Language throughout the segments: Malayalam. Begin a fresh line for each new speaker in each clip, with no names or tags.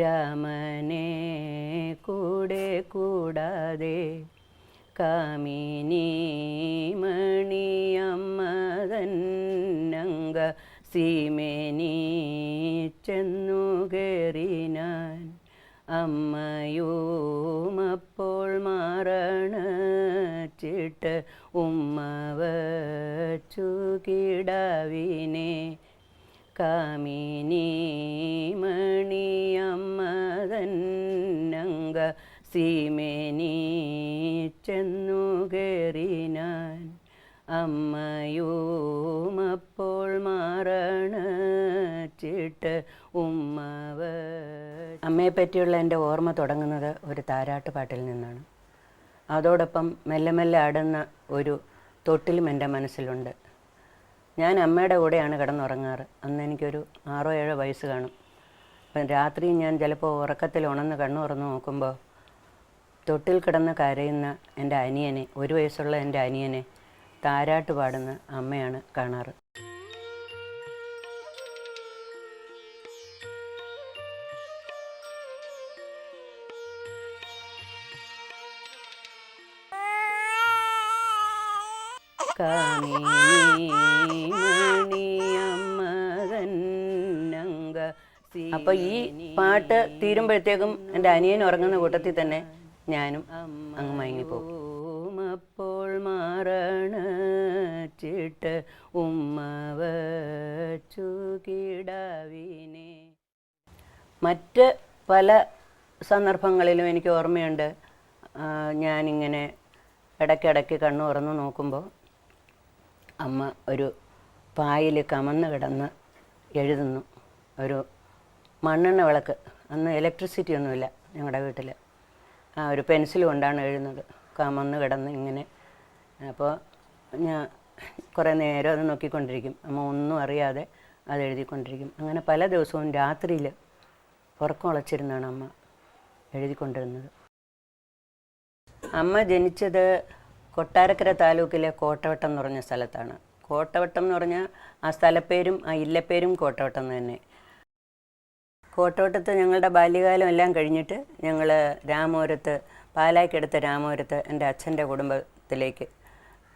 രാമനെ കൂടെ കൂടാതെ കാമിനി മണിയമ്മതന്നങ്ക സീമേനി ചെന്നു കയറിനാൻ അമ്മയോമപ്പോൾ അപ്പോൾ മാറണച്ചിട്ട് ഉമ്മ വച്ചു കിടാവിനെ കാമിനി മണിയമ്മതന്നങ്ക സീമേനി ചെന്നു കയറിനാൻ അമ്മയോമപ്പോൾ മാറണച്ചിട്ട് ഉമ്മവ അമ്മയെ പറ്റിയുള്ള എന്റെ ഓർമ്മ തുടങ്ങുന്നത് ഒരു താരാട്ട് പാട്ടിൽ നിന്നാണ്. അതോടൊപ്പം മെല്ലെ മെല്ലെ ആടുന്ന ഒരു തൊട്ടിലും എന്റെ മനസ്സിലുണ്ട്. ഞാൻ അമ്മയുടെ കൂടെയാണ് കിടന്നുറങ്ങാറ്. അന്ന് എനിക്കൊരു ആറോ ഏഴോ വയസ്സ് കാണും. അപ്പം രാത്രി ഞാൻ ചിലപ്പോൾ ഉറക്കത്തിൽ ഉണർന്ന് കണ്ണു തുറന്ന് നോക്കുമ്പോൾ തൊട്ടിൽ കിടന്ന് കരയുന്ന എന്റെ അനിയനെ ഒരു വയസ്സുള്ള എന്റെ അനിയനെ താരാട്ട് പാടുന്ന അമ്മയാണ് കാണാറ്. അപ്പൊ ഈ പാട്ട് തീരുമ്പോഴത്തേക്കും എന്റെ അനിയൻ ഉറങ്ങുന്ന കൂട്ടത്തിൽ തന്നെ ഞാനും അങ്ങ് മയങ്ങിപ്പോകും. അപ്പോൾ മാറണച്ചിട്ട് ഉമ്മ വച്ചു കിടാവിനെ. മറ്റ് പല സന്ദർഭങ്ങളിലും എനിക്ക് ഓർമ്മയുണ്ട് ഞാനിങ്ങനെ ഇടയ്ക്കിടയ്ക്ക് കണ്ണു തുറന്ന് നോക്കുമ്പോൾ അമ്മ ഒരു പായിൽ കമന്ന് കിടന്ന് എഴുതുന്നു. ഒരു മണ്ണെണ്ണ വിളക്ക്. അന്ന് ഇലക്ട്രിസിറ്റി ഒന്നുമില്ല ഞങ്ങളുടെ വീട്ടിൽ ആ ഒരു പെൻസിൽ കൊണ്ടാണ് എഴുതുന്നത്. കമന്ന് കിടന്ന് ഇങ്ങനെ. അപ്പോൾ ഞാൻ കുറേ നേരം അത് നോക്കിക്കൊണ്ടിരിക്കും. അമ്മ ഒന്നും അറിയാതെ അത് എഴുതിക്കൊണ്ടിരിക്കും. അങ്ങനെ പല ദിവസവും രാത്രിയിൽ ഉറക്കം ഉളച്ചിരുന്നാണ് അമ്മ എഴുതിക്കൊണ്ടിരുന്നത്. അമ്മ ജനിച്ചത് കൊട്ടാരക്കര താലൂക്കിലെ കോട്ടവട്ടം എന്ന് പറഞ്ഞ സ്ഥലത്താണ്. കോട്ടവട്ടം എന്ന് പറഞ്ഞാൽ ആ സ്ഥലപ്പേരും ആ ഇല്ലപ്പേരും കോട്ടവട്ടം തന്നെ. കോട്ടവട്ടത്ത് ഞങ്ങളുടെ ബാല്യകാലം എല്ലാം കഴിഞ്ഞിട്ട് ഞങ്ങൾ രാമപുരത്ത് പാലായ്ക്കടുത്ത രാമപുരത്ത് എന്റെ അച്ഛന്റെ കുടുംബത്തിലേക്ക്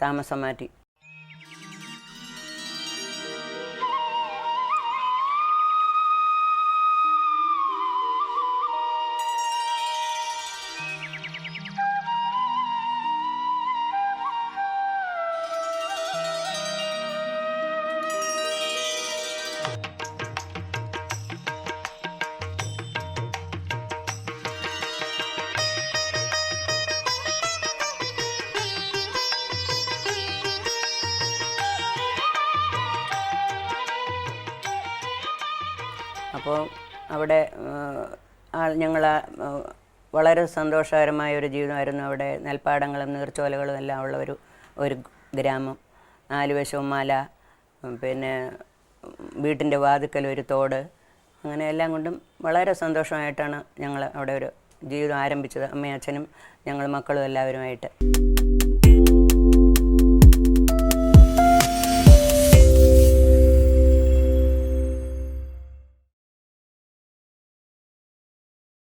താമസം മാറ്റി. അപ്പോൾ അവിടെ ഞങ്ങൾ വളരെ സന്തോഷകരമായ ഒരു ജീവിതമായിരുന്നു അവിടെ. നെൽപ്പാടങ്ങളും നീർച്ചോലകളും എല്ലാം ഉള്ള ഒരു ഒരു ഗ്രാമം. നാല് വശവും മല പിന്നെ വീട്ടിന്റെ വാതുക്കൽ ഒരു തോട്. അങ്ങനെ എല്ലാം കൊണ്ടും വളരെ സന്തോഷമായിട്ടാണ് ഞങ്ങൾ അവിടെ ഒരു ജീവിതം ആരംഭിച്ചത്. അമ്മയും അച്ഛനും ഞങ്ങൾ മക്കളും എല്ലാവരുമായിട്ട്.